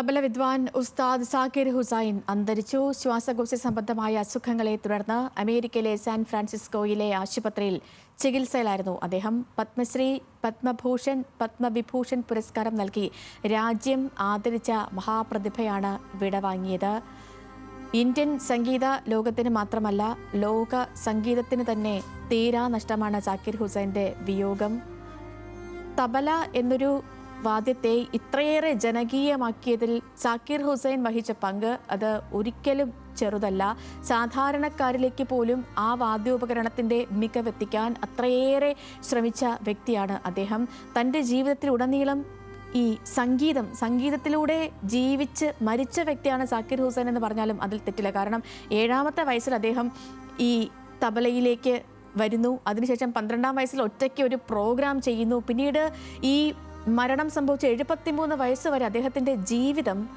തബല വിദ്വാൻ ഉസ്താദ് സാക്കിർ ഹുസൈൻ അന്തരിച്ചു. ശ്വാസകോശ സംബന്ധമായ അസുഖങ്ങളെ തുടർന്ന് അമേരിക്കയിലെ സാൻ ഫ്രാൻസിസ്കോയിലെ ആശുപത്രിയിൽ ചികിത്സയിലായിരുന്നു അദ്ദേഹം. പത്മശ്രീ പത്മഭൂഷൺ പത്മവിഭൂഷൺ പുരസ്കാരം നൽകി രാജ്യം ആദരിച്ച മഹാപ്രതിഭയാണ് വിടവാങ്ങിയത് ഇന്ത്യൻ സംഗീത ലോകത്തിന് മാത്രമല്ല ലോക സംഗീതത്തിന് തന്നെ തീരാ നഷ്ടമാണ് സാക്കിർ ഹുസൈന്റെ വിയോഗം. തബല എന്നൊരു വാദ്യത്തെ ഇത്രയേറെ ജനകീയമാക്കിയതിൽ സാക്കിർ ഹുസൈൻ വഹിച്ച പങ്ക് അത് ഒരിക്കലും ചെറുതല്ല. സാധാരണക്കാരിലേക്ക് പോലും ആ വാദ്യോപകരണത്തിന്റെ മികവെത്തിക്കാൻ അത്രയേറെ ശ്രമിച്ച വ്യക്തിയാണ് അദ്ദേഹം. തന്റെ ജീവിതത്തിലുടനീളം ഈ സംഗീതം സംഗീതത്തിലൂടെ ജീവിച്ച് മരിച്ച വ്യക്തിയാണ് സാക്കിർ ഹുസൈൻ എന്ന് പറഞ്ഞാലും അതിൽ തെറ്റില്ല. കാരണം ഏഴാമത്തെ വയസ്സിൽ അദ്ദേഹം ഈ തബലയിലേക്ക് വരുന്നു. അതിനുശേഷം പന്ത്രണ്ടാം വയസ്സിൽ ഒറ്റയ്ക്ക് ഒരു പ്രോഗ്രാം ചെയ്യുന്നു. പിന്നീട് ഈ മരണം സംഭവിച്ച എഴുപത്തിമൂന്ന് വയസ്സ് വരെ അദ്ദേഹത്തിന്റെ ജീവിതം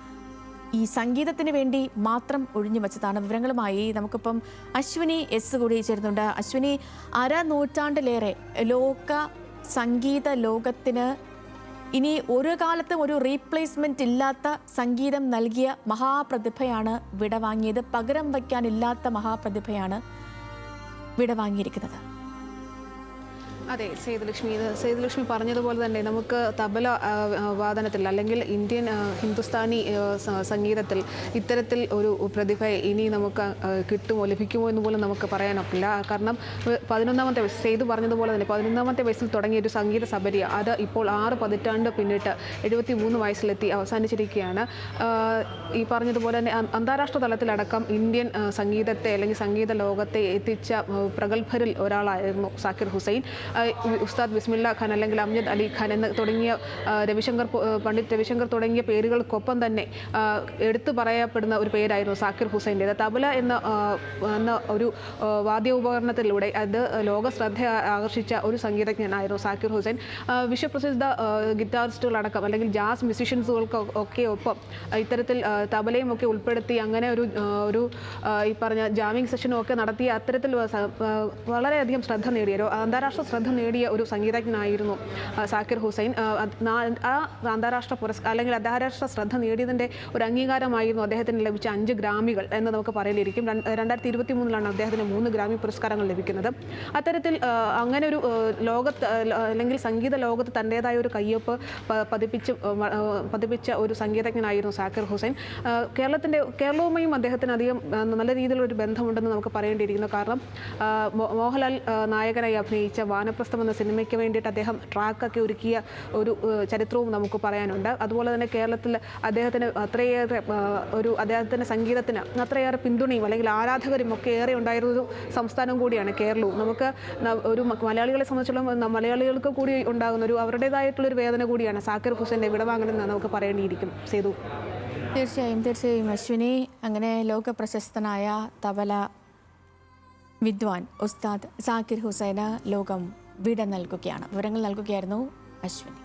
ഈ സംഗീതത്തിന് വേണ്ടി മാത്രം ഒഴിഞ്ഞു വച്ചതാണ്. വിവരങ്ങളുമായി നമുക്കിപ്പം അശ്വിനി എസ് കൂടി ചേരുന്നുണ്ട്. അശ്വിനി അര നൂറ്റാണ്ടിലേറെ ലോക സംഗീത ലോകത്തിന് ഇനി ഒരു കാലത്തും ഒരു റീപ്ലേസ്മെന്റ് ഇല്ലാത്ത സംഗീതം നൽകിയ മഹാപ്രതിഭയാണ് വിടവാങ്ങിയത്. പകരം വയ്ക്കാനില്ലാത്ത മഹാപ്രതിഭയാണ് വിടവാങ്ങിയിരിക്കുന്നത്. അതെ സേതുലക്ഷ്മി ഇത് സേതുലക്ഷ്മി പറഞ്ഞതുപോലെ തന്നെ നമുക്ക് തബല വാദനത്തിൽ അല്ലെങ്കിൽ ഇന്ത്യൻ ഹിന്ദുസ്ഥാനി സംഗീതത്തിൽ ഇത്തരത്തിൽ ഒരു പ്രതിഭ ഇനി നമുക്ക് കിട്ടുമോ ലഭിക്കുമോ എന്ന് പോലും നമുക്ക് പറയാനൊക്കില്ല. കാരണം പതിനൊന്നാമത്തെ വയസ്സ് സേതു പറഞ്ഞതുപോലെ തന്നെ പതിനൊന്നാമത്തെ വയസ്സിൽ തുടങ്ങിയ ഒരു സംഗീത സബരി അത് ഇപ്പോൾ ആറ് പതിറ്റാണ്ട് പിന്നിട്ട് എഴുപത്തി മൂന്ന് വയസ്സിലെത്തി അവസാനിച്ചിരിക്കുകയാണ്. ഈ പറഞ്ഞതുപോലെ തന്നെ അന്താരാഷ്ട്ര തലത്തിലടക്കം ഇന്ത്യൻ സംഗീതത്തെ അല്ലെങ്കിൽ സംഗീത ലോകത്തെ എത്തിച്ച പ്രഗത്ഭരിൽ ഒരാളായിരുന്നു സാക്കിർ ഹുസൈൻ. ഉസ്താദ് ബിസ്മില്ല ഖാൻ അല്ലെങ്കിൽ അംജദ് അലി ഖാൻ എന്ന് തുടങ്ങിയ രവിശങ്കർ പണ്ഡിറ്റ് രവിശങ്കർ തുടങ്ങിയ പേരുകൾക്കൊപ്പം തന്നെ എടുത്തു പറയപ്പെടുന്ന ഒരു പേരായിരുന്നു സാക്കിർ ഹുസൈന്റേത് തബല എന്ന എന്ന ഒരു വാദ്യ വാദ്യോപകരണത്തിലൂടെ അത് ലോക ശ്രദ്ധ ആകർഷിച്ച ഒരു സംഗീതജ്ഞനായിരുന്നു സാക്കിർ ഹുസൈൻ. വിശ്വപ്രസിദ്ധ ഗിറ്റാറിസ്റ്റുകളടക്കം അല്ലെങ്കിൽ ജാസ് മ്യൂസിഷ്യൻസുകൾക്ക് ഒക്കെ ഒപ്പം ഇത്തരത്തിൽ തബലയും ഒക്കെ ഉൾപ്പെടുത്തി അങ്ങനെ ഒരു ഒരു ഈ പറഞ്ഞ ജാമിങ് സെഷനും ഒക്കെ നടത്തിയ അത്തരത്തിൽ വളരെയധികം ശ്രദ്ധ നേടിയ ഒരു അന്താരാഷ്ട്ര നേടിയ ഒരു സംഗീതജ്ഞനായിരുന്നു സാക്കിർ ഹുസൈൻ. ആ, അന്താരാഷ്ട്ര പുരസ്കാരം അല്ലെങ്കിൽ അന്താരാഷ്ട്ര ശ്രദ്ധ നേടിയതിന്റെ ഒരു അംഗീകാരമായിരുന്നു അദ്ദേഹത്തിന് ലഭിച്ച അഞ്ച് ഗ്രാമികൾ എന്ന് നമുക്ക് പറയലിരിക്കും. രണ്ട്- രണ്ടായിരത്തി ഇരുപത്തി മൂന്നിലാണ് അദ്ദേഹത്തിന് മൂന്ന് ഗ്രാമി പുരസ്കാരങ്ങൾ ലഭിക്കുന്നത്. അത്തരത്തിൽ അങ്ങനെ ഒരു ലോകത്ത് അല്ലെങ്കിൽ സംഗീത ലോകത്ത് തന്റെതായ ഒരു കയ്യൊപ്പ് പതിപ്പിച്ച് പതിപ്പിച്ച ഒരു സംഗീതജ്ഞനായിരുന്നു സാക്കിർ ഹുസൈൻ. കേരളത്തിന്റെ കേരളവുമായും അദ്ദേഹത്തിന് അധികം നല്ല രീതിയിലുള്ള ഒരു ബന്ധമുണ്ടെന്ന് നമുക്ക് പറയേണ്ടിയിരിക്കുന്നു. കാരണം മോഹൻലാൽ നായകനായി അഭിനയിച്ച വാനപ്രസ്ഥം എന്ന സിനിമയ്ക്ക് വേണ്ടിയിട്ട് അദ്ദേഹം ട്രാക്കൊക്കെ ഒരുക്കിയ ഒരു ചരിത്രവും നമുക്ക് പറയാനുണ്ട്. അതുപോലെ തന്നെ കേരളത്തിൽ അദ്ദേഹത്തിന് അത്രയേറെ ഒരു അദ്ദേഹത്തിന്റെ സംഗീതത്തിന് അത്രയേറെ പിന്തുണയും അല്ലെങ്കിൽ ആരാധകരും ഒക്കെ ഏറെ ഉണ്ടായിരുന്നൊരു സംസ്ഥാനം കൂടിയാണ് കേരളവും. നമുക്ക് ഒരു മലയാളികളെ സംബന്ധിച്ചിടത്തോളം മലയാളികൾക്ക് കൂടി ഉണ്ടാകുന്ന ഒരു അവരുടേതായിട്ടുള്ളൊരു വേദന കൂടിയാണ് സാക്കിർ ഹുസൈന്റെ വിടവാങ്ങണമെന്ന് നമുക്ക് പറയേണ്ടിയിരിക്കും. സേതു. തീർച്ചയായും തീർച്ചയായും. അശ്വിനി അങ്ങനെ ലോക പ്രശസ്തനായ തബല വിദ്വാൻ ഉസ്താദ് സാക്കിർ ഹുസൈന ലോകം വിട നൽകുകയാണ്. വിവരങ്ങൾ നൽകുകയായിരുന്നു അശ്വിനി.